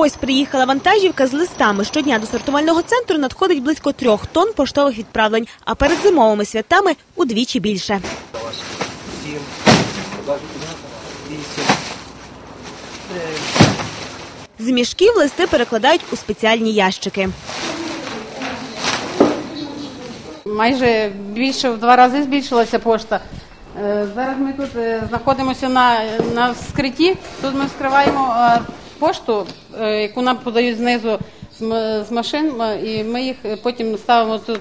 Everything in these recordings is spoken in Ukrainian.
Ось приїхала вантажівка з листами. Щодня до сортувального центру надходить близько трьох тонн поштових відправлень, а перед зимовими святами удвічі більше. З мішків листи перекладають у спеціальні ящики. Майже більше в два рази збільшилася пошта. Е, Зараз ми тут е, знаходимося на, на вскритті. Тут ми вскриваємо е, пошту, е, яку нам подають знизу з машин, і ми їх е, потім ставимо тут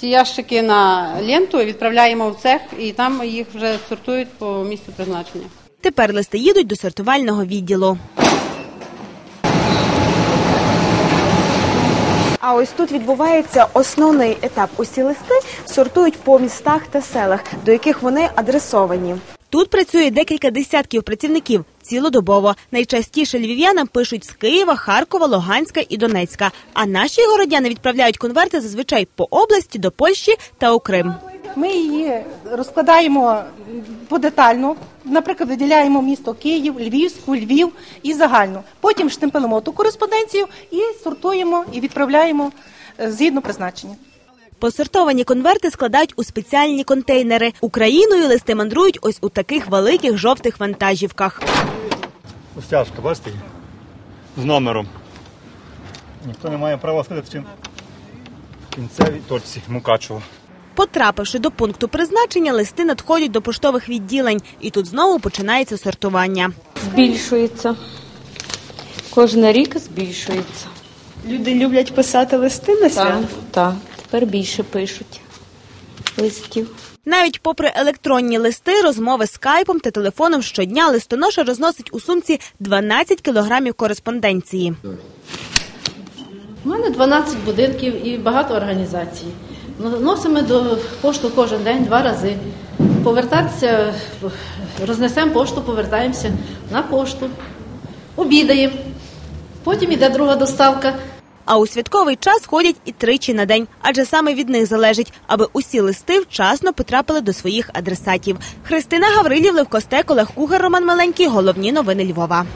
ці ящики на ленту, відправляємо в цех, і там їх вже сортують по місцю призначення. Тепер листи їдуть до сортувального відділу. А ось тут відбувається основний етап. Усі листи сортують по містах та селах, до яких вони адресовані. Тут працює декілька десятків працівників цілодобово. Найчастіше львів'янам пишуть з Києва, Харкова, Луганська і Донецька. А наші городяни відправляють конверти зазвичай по області до Польщі та у Крим. Ми її розкладаємо подетально. Наприклад, виділяємо місто Київ, Львівську, Львів і загальну. Потім штемпелимо ту кореспонденцію і сортуємо і відправляємо е, згідно призначення. Посортовані конверти складають у спеціальні контейнери. Україною листи мандрують ось у таких великих жовтих вантажівках. Стяжка, бачите? її? З номером. Ніхто не має права сказати, чим кінцевій точці Мукачево. Потрапивши до пункту призначення, листи надходять до поштових відділень, і тут знову починається сортування. збільшується. Кожен рік збільшується. Люди люблять писати листи на Так, так. Тепер більше пишуть листів. Навіть попри електронні листи, розмови скайпом та телефоном щодня листоноша розносить у сумці 12 кілограмів кореспонденції. У мене 12 будинків і багато організацій. Носимо до пошту кожен день два рази. Повертатися, рознесемо пошту, повертаємося на пошту, обідаємо. Потім іде друга доставка. А у святковий час ходять і тричі на день, адже саме від них залежить, аби усі листи вчасно потрапили до своїх адресатів. Христина Гаврилів, Левкостек, Олег Кугар, Роман Маленький. Головні новини Львова.